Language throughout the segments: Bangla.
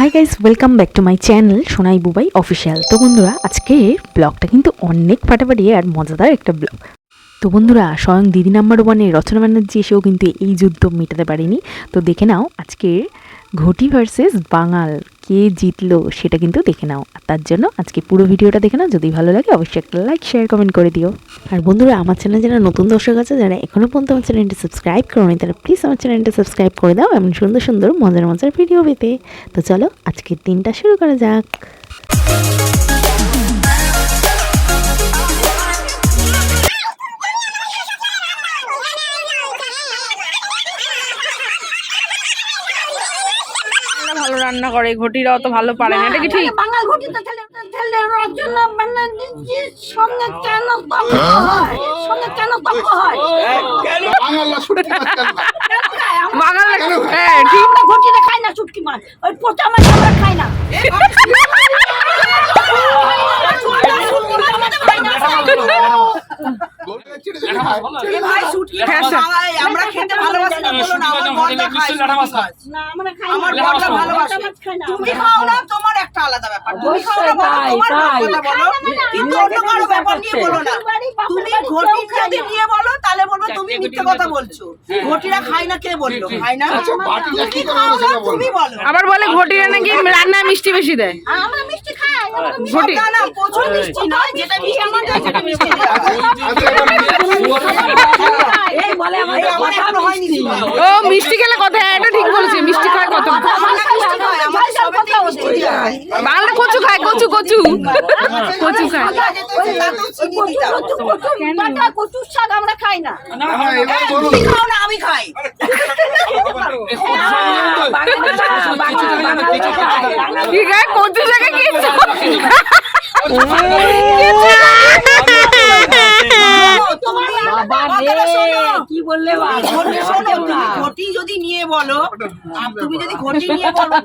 Hi guys welcome back to my channel Sonai Bubai official তো বন্ধুরা আজকের ব্লগটা কিন্তু অনেক ফাটাফাটি আর মজাদার একটা ব্লগ। তো বন্ধুরা, স্বয়ং দিদি নাম্বার ওয়ানে রচনা ব্যানার্জি এসেও কিন্তু এই যুদ্ধ মেটাতে পারেনি। তো দেখে নাও, আজকের ঘটি ভার্সেস বাঙাল কে জিতলো সেটা কিন্তু দেখে নাও। আর তার জন্য আজকে পুরো ভিডিওটা দেখে নাও। যদি ভালো লাগে অবশ্যই একটা লাইক শেয়ার কমেন্ট করে দিও। আর বন্ধুরা, আমার চ্যানেল যারা নতুন দর্শক আছে, যারা এখনও পর্যন্ত আমার চ্যানেলটি সাবস্ক্রাইব করোনি, তারা প্লিজ আমার চ্যানেলটা সাবস্ক্রাইব করে দাও এমন সুন্দর সুন্দর মজার মজার ভিডিও পেতে। তো চলো, আজকের দিনটা শুরু করা যাক। ভালো রান্না করে ঘটিরা অত ভালো পারে না এটা কি ঠিক? বাঙাল ঘটি তো ছেলে ছেলে রচনা ব্যানার্জি সঙ্গে কেন তর্ক হয়? সঙ্গে কেন তর্ক হয়? বাংলা শুটকি মাছ কেন? খায়? বাঙাল কেন? হ্যাঁ ঠিক। আমরা ঘটিতে খাই না শুটকি মাছ ওই পোচা মাছ আমরা খাই না। আমরা খেতে ভালোবাসি না বলো না আমার বড়টা খায় না আমরা খাই আমার বড়টা ভালোবাসে। পোচা মাছ খাই না। তুমি খাও না তোমার একটা আলাদা ব্যাপার। তুমি খাও না তোমার কথা বলো। কিন্তু অন্য কারও ব্যাপার নিয়ে বলো না। তুমি ঘটি যদি নিয়ে বলো তাহলে বলব তুমি মিথ্যে কথা বলছো। ঘটিরা খায় না কে বলল? খায় না? আচ্ছা, তুমি বলো না সেটা বলো। তুমি বলো। আবার বলে ঘটিরা নাকি রান্নায় মিষ্টি বেশি দেয় আমরা মিষ্টি খাই আমরা মিষ্টি ঘটি না না প্রচুর মিষ্টি নয় যেটা মিষ্টি আমার যেটা মিষ্টি দেয়। আচ্ছা, এবার এই বলে আমার এখনও হয়নি ও মিষ্টি খেলে কথা হ্যাঁ, এটা ঠিক বলেছে মিষ্টি খায় কত। বাংলা কচু খায় কচু কচু কচু খায় কচুর শাক আমরা খাই না হ্যাঁ, আমি খাই ঠিক আছে কচু জায়গায় কিছু তোমার বললে শোনো। ঘটি শোনো, তুমি ঘটি যদি নিয়ে বলো তুমি যদি ঘটি নিয়ে বলো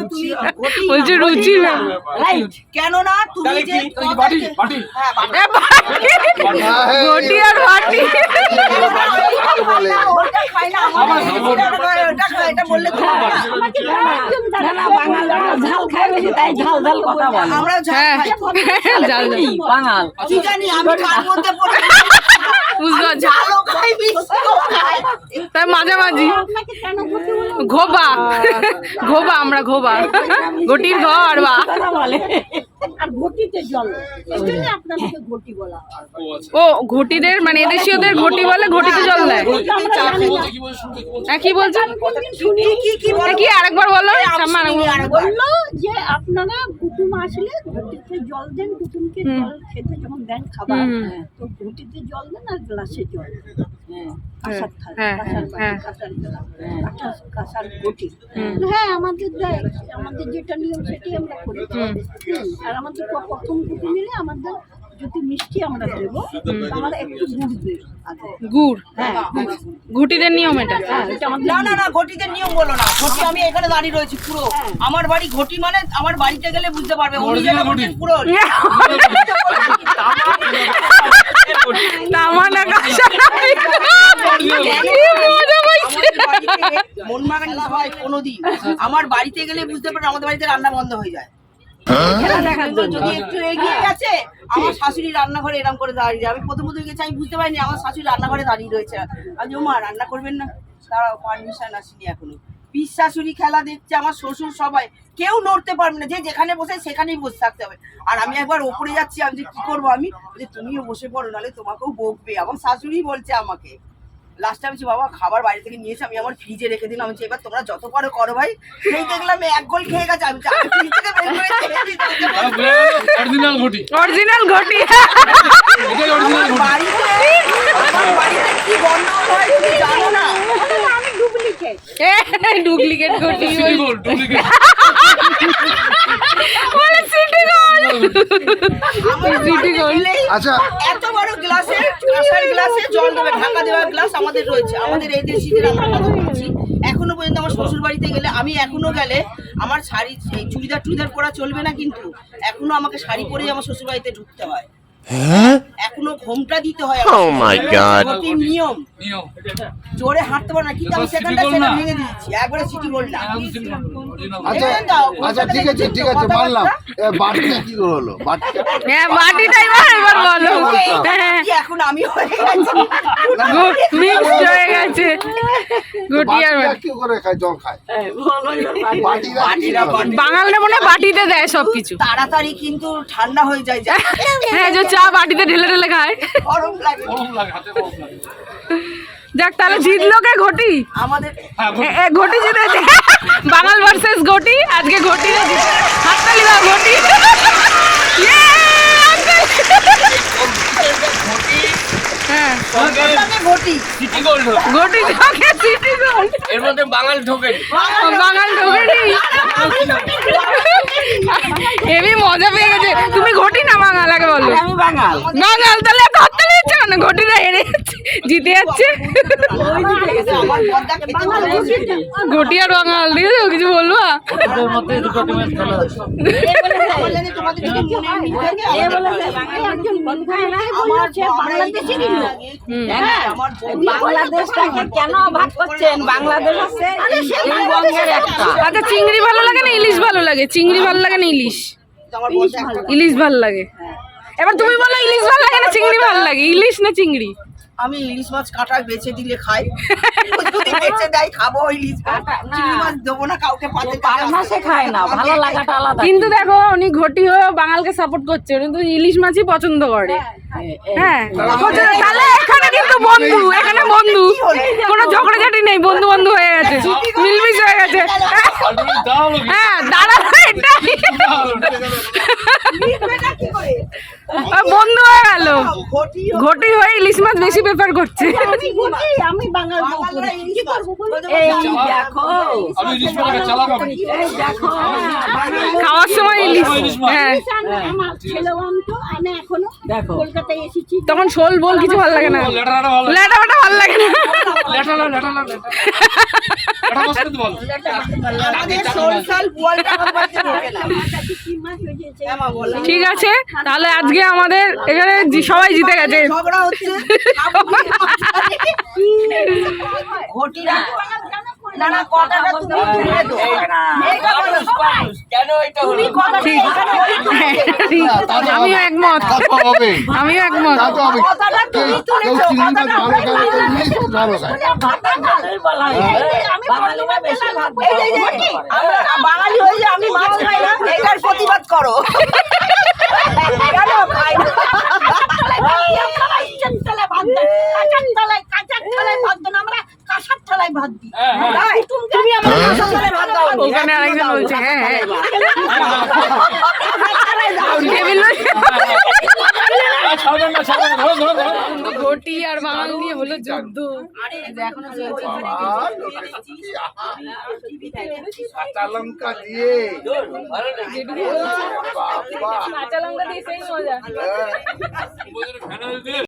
তুমি ঘটি না, বলছে রুচি না। না। Right. কেননা তুমি যে হ্যাঁ, বাটি। বাটি। ঘটি আর বাটি বলে। ওটা খাই না, আমার ওটা খাই, এটা বললে তো হবে না। আমরাও ঝাল হ্যাঁ খাই। জাল জাল কি জানি আমি কার মধ্যে পড়ে খাই তাই মাঝামাঝি। আপনাকে কেন ঘোবা। ঘোবা আমরা ঘোবা। ঘটির ঘর বা। আর ঘটিতে জল এই জন্য আপনাদেরকে ঘটি বলা ও ঘটিদের মানে এদেশীয়দের ঘটি বলে ঘটিতে জল দেয়। হ্যাঁ কি বলছো? শুনি কি কি কি আরেকবার বলো। বলল যে আপনারা কুটুম আসলে ঘটিতে জল দেন কুটুমকে জল খেতে যখন দেন খাবার। তো ঘটিতে জল দেন আর গ্লাসে জল হ্যাঁ, হ্যাঁ। ঘটি। হ্যাঁ আমাদের দেয় আমাদের যেটা নিয়ম সেটাই আমরা করি। আর আমাদের প্রথম ঘটি নিলে আমাদের যদি মিষ্টি আমরা দেবো আমরা একটু গুড় দেব। গুড়? হ্যাঁ গুড়। ঘুটিদের নিয়ম এটা? হ্যাঁ না না না ঘটিতে নিয়ম বলো না। ঘটি আমি এখানে দাঁড়িয়ে রয়েছি পুরো। আমার বাড়ি ঘটি মানে আমার বাড়িতে গেলে বুঝতে পারবে। উনি যেটা বলছেন পুরো। তামানা মন মাগানি হয় কোনোদিন। আমার বাড়িতে গেলে বুঝতে পারবে আমাদের বাড়িতে রান্না বন্ধ হয়ে যায়। যদি একটু এগিয়ে গেছে আমার শাশুড়ি রান্নাঘরে এরকম করে দাঁড়িয়ে আমি প্রথম প্রথম গেছি আমি বুঝতে পারিনি আমার শাশুড়ি রান্নাঘরে দাঁড়িয়ে রয়েছে। আমি মা রান্না করবেন না? তারা পারমিশন আসেনি এখনও। পিস শাশুড়ি খেলা দেখছে আমার শ্বশুর সবাই। কেউ নড়তে পারবে না যে যেখানে বসে সেখানেই বসে থাকতে হবে। আর আমি একবার ওপরে যাচ্ছি আমি যে কি করব আমি? যে তুমিও বসে পড়ো নাহলে তোমাকেও বকবে। আমার শাশুড়ি বলছে আমাকে লাস্টে আমি বলছি, বাবা খাবার বাইরে থেকে নিয়েছি আমি আমার ফ্রিজে রেখে দিলাম। আমি এবার তোমরা যত পারো করো ভাই। সেই দেখলাম এক গোল খেয়ে গেছে আমি ফ্রিজ থেকে বের করে অরিজিনাল ঘটি। অরিজিনাল ঘটি। এটাই অরিজিনাল আমার বাড়িতে কি গন্ডগোল হয় তুমি জানো না। ডুপ্লিকেট। ডুপ্লিকেট ঘটি। ডুপ্লিকেট বলে সিটি গোল্ড আমার সিটি বাড়িতে গোল্ড গেলেই আচ্ছা। এত বড় গ্লাসে কাঁসার গ্লাসে জল দেবে। ঢাকা দেওয়া গ্লাস আমাদের রয়েছে। আমাদের এই দেশিদের আমরা কথা বলছি এখনও পর্যন্ত আমার শ্বশুর বাড়িতে গেলে আমি এখনও গেলে আমার শাড়ি এই চুড়িদার টুড়িদার পরা চলবে না কিন্তু এখনও আমাকে শাড়ি পরেই আমার শ্বশুর বাড়িতে ঢুকতে হয়। এখন এখনও ঘোমটা দিতে হয় Oh my God. ঘটির নিয়ম। নিয়ম। জোরে হাঁটতে পারে না কিন্তু আমি সেখানটা সেটা ভেঙে দিয়েছি একবারে সিটি না। আচ্ছা আচ্ছা ঠিক আছে ঠিক আছে মানলাম। এ, বাটিটা কি হলো? বাটিটা হ্যাঁ বাটিটা এবার এবার বলো। হ্যাঁ কি এখন আমি হয়ে গেছি। মিক্সড হয়ে গেছে। গুটি আর বাটি। কি করে খায় জল খায়? করে? বাঙালরা মনে হয় বাটিতে দেয় সবকিছু। তাড়াতাড়ি কিন্তু ঠান্ডা হয়ে যায় যে হ্যাঁ যে চা বাটিতে ঢেলে ঢেলে খায় গরম লাগে। গরম লাগে, হাতে গরম লাগে। যাক তাহলে জিতলো কে ঘটি? আমাদের হ্যাঁ, ঘটি। জিতেছে। বাঙাল ভার্সেস ঘটি আজকে ঘটি হাততালি দাও ঘটি। হ্যাঁ। ঘটি ঢোকে সিটি গোল্ড এর মধ্যে বাঙাল ঢোকে। বাঙাল ঢোকেনি। হেবি মজা পেয়ে গেছে। তুমি ঘটি না বাঙাল আগে বলো। আমি বাঙাল। বাঙাল তাহলে হাততালি দিচ্ছে হেরে জিতে যাচ্ছে। ঘটি আর বাঙাল ঠিক কিছু বলব? আচ্ছা চিংড়ি ভালো লাগে না ইলিশ ভালো লাগে? চিংড়ি ভালো লাগে না ইলিশ? ইলিশ ভালো লাগে। এবার তুমি বলো ইলিশ ভালো লাগে না চিংড়ি ভালো লাগে? ইলিশ না চিংড়ি? আমি ইলিশ মাছ কাটা বেছে দিলে খাই। যদি বেছে দেয় খাব ইলিশ মাছ। চিংড়ি মাছ দেবো না কাউকে পাতে পার মাসে খায় না ভালো লাগাটা আলাদা। কিন্তু দেখো উনি ঘটি হয়ে বাঙালকে সাপোর্ট করছে কিন্তু ইলিশ মাছই পছন্দ করে। হ্যাঁ তাহলে এখানে কিন্তু বন্ধু এখানে বন্ধু। কোনো ঝগড়াঝাটি নেই বন্ধু বন্ধু হয়ে গেছে। মিলমিশ হয়ে গেছে। Ultimate দাঁড়াল? হ্যাঁ দাঁড়াল এটাই। বন্ধু গেল ঘটি হয়ে ইলিশ মাছ বেশি প্রেফার করছে। আমি খাওয়ার সময় ইলিশ। হ্যাঁ। তখন শোল বল কিছু ভালো লাগে না। লেটা লেটা ভালো। লাগে। না। হ্যাঁ ঠিক আছে। তাহলে আজকে আমাদের এখানে সবাই জিতে গেছে। ঝগড়া হচ্ছে ঘটি রাখো। না না কথাটা তুমি তুলে দাও হ্যাঁ, আমিও একমত আমিও একমত কথাটা তুমি কথাটা ভালো হয় বাঙালি হয়ে যে আমি মাছ খাই না এটার প্রতিবাদ করো কেন খাই না? কাঁচার তলায় ভাত দিই হ্যাঁ, হ্যাঁ। তাই? তুমি আমার মাছের তলায় ভাত দাও নি। ওখানে আরেকজন বলছে হ্যাঁ হ্যাঁ টেবিল আর ছাড়বেন না, ছাড়বেন না। ধরো, ধরো, ধরো। ঘটি আর বাঙাল নিয়ে হলো যুদ্ধ কাঁচা লঙ্কা দিয়ে কাঁচা লঙ্কা দিয়ে সেই মজা